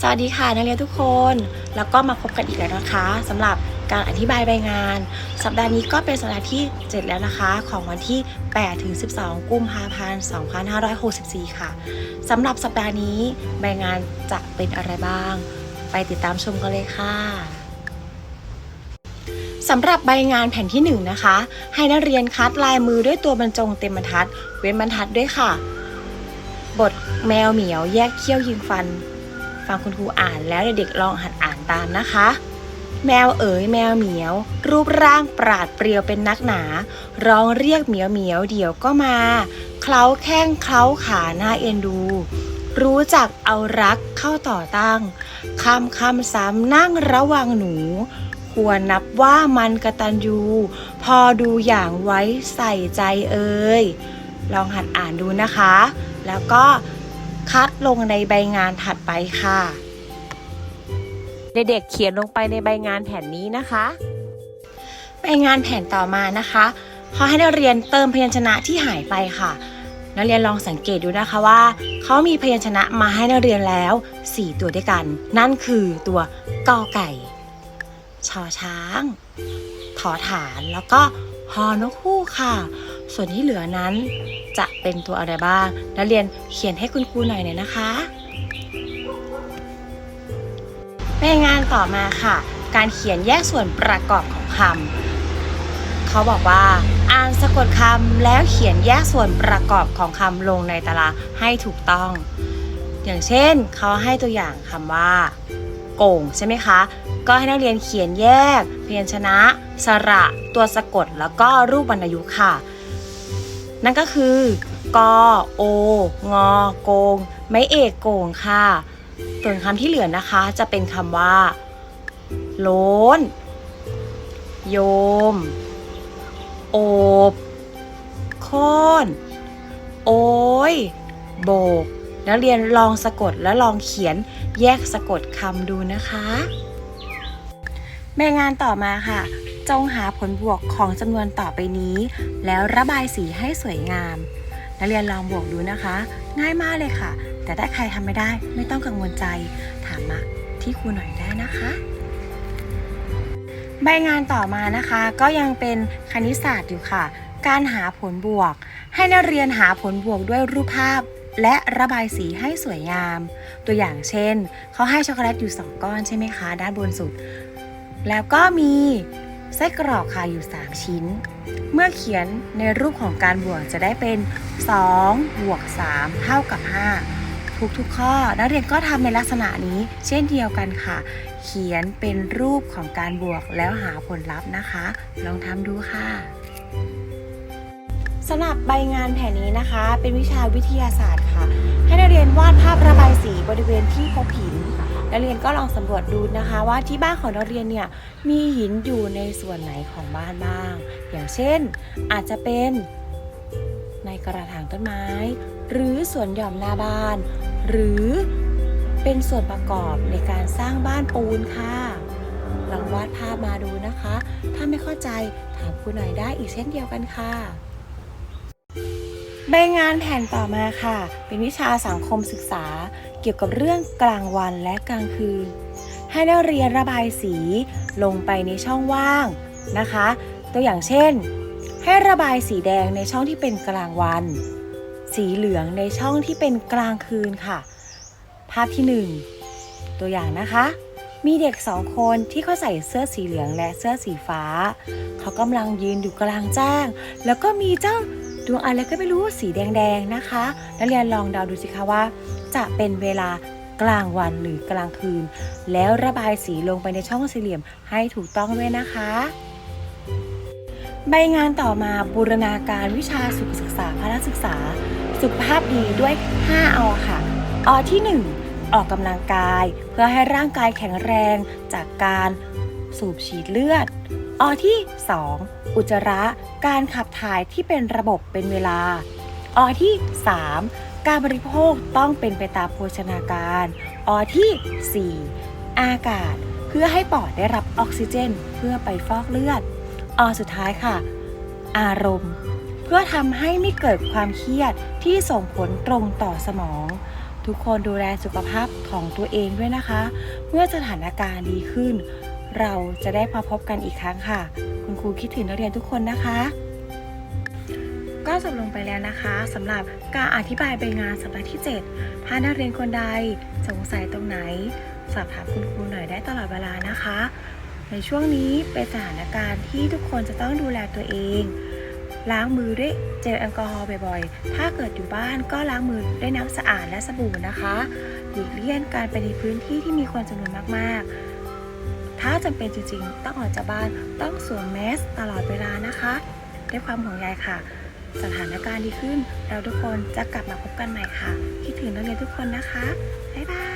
สวัสดีค่ะนักเรียนทุกคน แล้วก็มาพบกันอีกแล้วนะคะสำหรับการอธิบายใบงาน สัปดาห์นี้ก็เป็นสัปดาห์ที่ 7 แล้วนะคะ ของวันที่ 8 ถึง 12 กุมภาพันธ์ 2564 ค่ะสำหรับสัปดาห์นี้ใบงานจะเป็นอะไรบ้าง ไปติดตามชมกันเลยค่ะสำหรับใบงานแผ่นที่ 1 นะคะ ให้นักเรียนคัดลายมือด้วยตัวบรรจงเต็มบรรทัด เว้นบรรทัดด้วยค่ะ บทแมวเหมียวแยกเขี้ยวยิงฟัน ฟังคุณครูอ่านแล้วเด็กๆลองหัดอ่านตามนะคะ แมวเอ๋ยแมวเหมียว รูปร่างปราดเปรียวเป็นนักหนา ร้องเรียกเหมียวเหมียวเดี๋ยวก็มา เคล้าแข้งเคล้าขาหน้าเอ็นดู รู้จักเอารักเข้าต่อตั้งคำคำซ้ำนั่งระวังหนู ควรนับว่ามันกระตันยูพอดูอย่างไว้ใส่ใจเอ่ยลองหัดอ่านดูนะคะ แล้วก็ คัดลงในใบงานถัดไปค่ะ เด็กๆเขียนลงไปในใบงานแผ่นนี้นะคะ ใบงานแผ่นต่อมานะคะเขาให้นักเรียนเติมพยัญชนะที่หายไปค่ะ นักเรียนลองสังเกตดูนะคะว่า เขามีพยัญชนะมาให้นักเรียนแล้ว 4 ตัวด้วยกัน นั่นคือตัวกอไก่ชอช้างถอฐานแล้วก็ฮอนกฮูกค่ะ ส่วนที่เหลือนั้นจะเป็นตัวอะไรบ้าง นักเรียนเขียนให้คุณครูหน่อยหน่อยนะคะในงานต่อมาค่ะ การเขียนแยกส่วนประกอบของคำเขาบอกว่า อ่านสะกดคำแล้วเขียนแยกส่วนประกอบของคำลงในตารางให้ถูกต้อง อย่างเช่นเขาให้ตัวอย่างคำว่า โก่งใช่ไหมคะ ก็ให้นักเรียนเขียนแยก เพียัญชนะ สระ ตัวสะกดแล้วก็รูปวรรณยุกต์ค่ะ นั่นก็คือกโองอโกง ไม่เอกโกงค่ะ ส่วนคำที่เหลือนะคะจะเป็นคำว่าโล้น โยม โอบโค่นโอ้ย โบกนักเรียนลองสะกดและลองเขียนแยกสะกดคำดูนะคะแม่งานต่อมาค่ะ จงหาผลบวกของจำนวนต่อไปนี้ แล้วระบายสีให้สวยงาม นักเรียนลองบวกดูนะคะ ง่ายมากเลยค่ะ แต่ถ้าใครทำไม่ได้ไม่ต้องกังวลใจ ถามมาที่ครูหน่อยได้นะคะใบงานต่อมานะคะก็ยังเป็นคณิตศาสตร์อยู่ค่ะ การหาผลบวก ให้นักเรียนหาผลบวกด้วยรูปภาพ และระบายสีให้สวยงาม ตัวอย่างเช่น เขาให้ช็อกโกแลตอยู่ 2 ก้อนใช่ไหมคะ ด้านบนสุด แล้วก็มี ไส้กรอกค่ะอยู่ 3 ชิ้น เมื่อเขียนในรูปของการบวกจะได้เป็น2บวก3เท่ากับ5ทุกทุกๆข้อ นักเรียนก็ทำในลักษณะนี้ เช่นเดียวกันค่ะ เขียนเป็นรูปของการบวกแล้วหาผลลัพธ์นะคะ ลองทำดูค่ะสำหรับใบงานแผ่นนี้นะคะ เป็นวิชาวิทยาศาสตร์ค่ะ ให้นักเรียนวาดภาพระบายสีบริเวณที่พบหิน นักเรียนก็ลองสำรวจดูนะคะว่าที่บ้านของนักเรียนเนี่ยมีหินอยู่ในส่วนไหนของบ้านบ้าง อย่างเช่น อาจจะเป็นในกระถางต้นไม้ หรือสวนหย่อมหน้าบ้าน หรือเป็นส่วนประกอบในการสร้างบ้านปูนค่ะลองวาดภาพมาดูนะคะ ถ้าไม่เข้าใจถามครูหน่อยได้อีกเช่นเดียวกันค่ะใบงานแผ่นต่อมาค่ะ เป็นวิชาสังคมศึกษา เกี่ยวกับเรื่องกลางวันและกลางคืน ให้นักเรียนระบายสีลงไปในช่องว่างนะคะ ตัวอย่างเช่น ให้ระบายสีแดงในช่องที่เป็นกลางวัน สีเหลืองในช่องที่เป็นกลางคืนค่ะ ภาพที่หนึ่งตัวอย่างนะคะ มีเด็กสองคนที่เขาใส่เสื้อสีเหลืองและเสื้อสีฟ้า เขากำลังยืนอยู่กลางแจ้ง แล้วก็มีเจ้าดวงอะไรก็ไม่รู้สีแดงๆนะคะ นักเรียนลองเดาดูสิคะว่า จะเป็นเวลากลางวันหรือกลางคืน แล้วระบายสีลงไปในช่องสี่เหลี่ยมให้ถูกต้องด้วยนะคะ ใบงานต่อมาบูรณาการวิชาสุขศึกษาพละศึกษา สุขภาพดีด้วย 5 อค่ะ อที่ 1 ออกกำลังกาย เพื่อให้ร่างกายแข็งแรงจากการสูบฉีดเลือด อที่ 2 อุจจาระการขับถ่ายที่เป็นระบบเป็นเวลา อที่ 3 การบริโภคต้องเป็นไปตามโภชนาการอที่ 4 อากาศ เพื่อให้ปอดได้รับออกซิเจน เพื่อไปฟอกเลือดอสุดท้ายค่ะ อารมณ์ เพื่อทำให้ไม่เกิดความเครียดที่ส่งผลตรงต่อสมอง ทุกคนดูแลสุขภาพของตัวเองด้วยนะคะ เมื่อสถานการณ์ดีขึ้น เราจะได้มาพบกันอีกครั้งค่ะ คุณครูคิดถึงนักเรียนทุกคนนะคะ ก็จบลงไปแล้วนะคะสำหรับการอธิบายใบงานสัปดาห์ที่ 7 ถ้านักเรียนคนใดสงสัยตรงไหน สอบถามคุณครูหน่อยได้ตลอดเวลานะคะ ในช่วงนี้เป็นสถานการณ์ที่ทุกคนจะต้องดูแลตัวเอง ล้างมือด้วยเจลแอลกอฮอล์บ่อยๆ ถ้าเกิดอยู่บ้านก็ล้างมือด้วยน้ำสะอาดและสบู่นะคะหลีกเลี่ยงการไปในพื้นที่ที่มีคนจำนวนมากๆ ถ้าจำเป็นจริงๆ ต้องออกจากบ้านต้องสวมแมสตลอดเวลานะคะด้วยความห่วงใยค่ะ สถานการณ์ดีขึ้น เราทุกคนจะกลับมาพบกันใหม่ค่ะ คิดถึงนักเรียนทุกคนนะคะ บ๊ายบาย